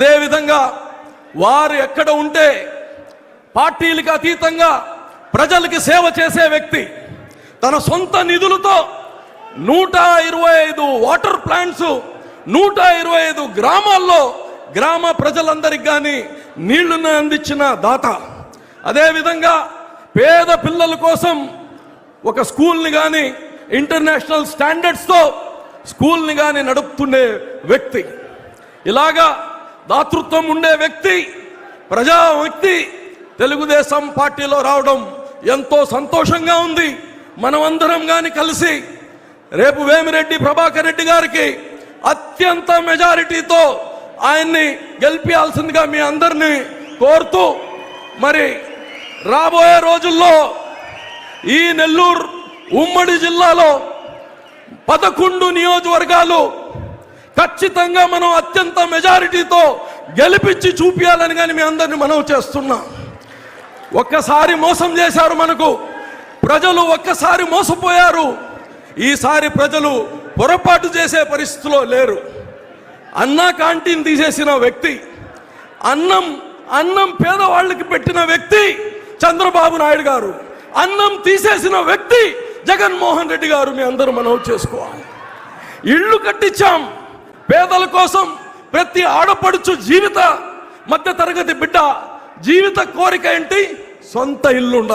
అదేవిధంగా వారు ఎక్కడ ఉంటే పార్టీలకు అతీతంగా ప్రజలకి సేవ చేసే వ్యక్తి తన సొంత నిధులతో నూట ఇరవై ఐదు వాటర్ ప్లాంట్స్ నూట ఇరవై ఐదు గ్రామాల్లో గ్రామ ప్రజలందరికి కానీ నీళ్ళను అందించిన దాత. అదేవిధంగా పేద పిల్లల కోసం ఒక స్కూల్ని కానీ ఇంటర్నేషనల్ స్టాండర్డ్స్తో స్కూల్ని కానీ నడుపుతుండే వ్యక్తి. ఇలాగా దాతృత్వం ఉండే వ్యక్తి ప్రజా వ్యక్తి తెలుగుదేశం పార్టీలో రావడం ఎంతో సంతోషంగా ఉంది. మనమందరం కానీ కలిసి రేపు వేమిరెడ్డి ప్రభాకర్ రెడ్డి గారికి అత్యంత మెజారిటీతో ఆయన్ని గెలిపించాల్సిందిగా మీ అందరినీ కోరుతూ మరి రాబోయే రోజుల్లో ఈ నెల్లూరు ఉమ్మడి జిల్లాలో పదకొండు నియోజకవర్గాలు ఖచ్చితంగా మనం అత్యంత మెజారిటీతో గెలిపించి చూపించాలని కానీ మీ అందరిని మనం చేస్తున్నాం. ఒక్కసారి మోసం చేశారు మనకు. ప్రజలు ఒక్కసారి మోసపోయారు. ఈసారి ప్రజలు పొరపాటు చేసే పరిస్థితిలో లేరు. అన్నా క్యాంటీన్ తీసేసిన వ్యక్తి అన్నం అన్నం పేదవాళ్ళకి పెట్టిన వ్యక్తి చంద్రబాబు నాయుడు గారు అన్నం తీసేసిన వ్యక్తి జగన్మోహన్ రెడ్డి గారు మీ అందరూ మనం చేసుకోవాలి. ఇళ్ళు కట్టించాం. పేదల కోసం ప్రతి ఆడపడుచు జీవిత మధ్య తరగతి బిడ్డ జీవిత కోరిక ఏంటి? సొంత ఇల్లు ఉండాలి.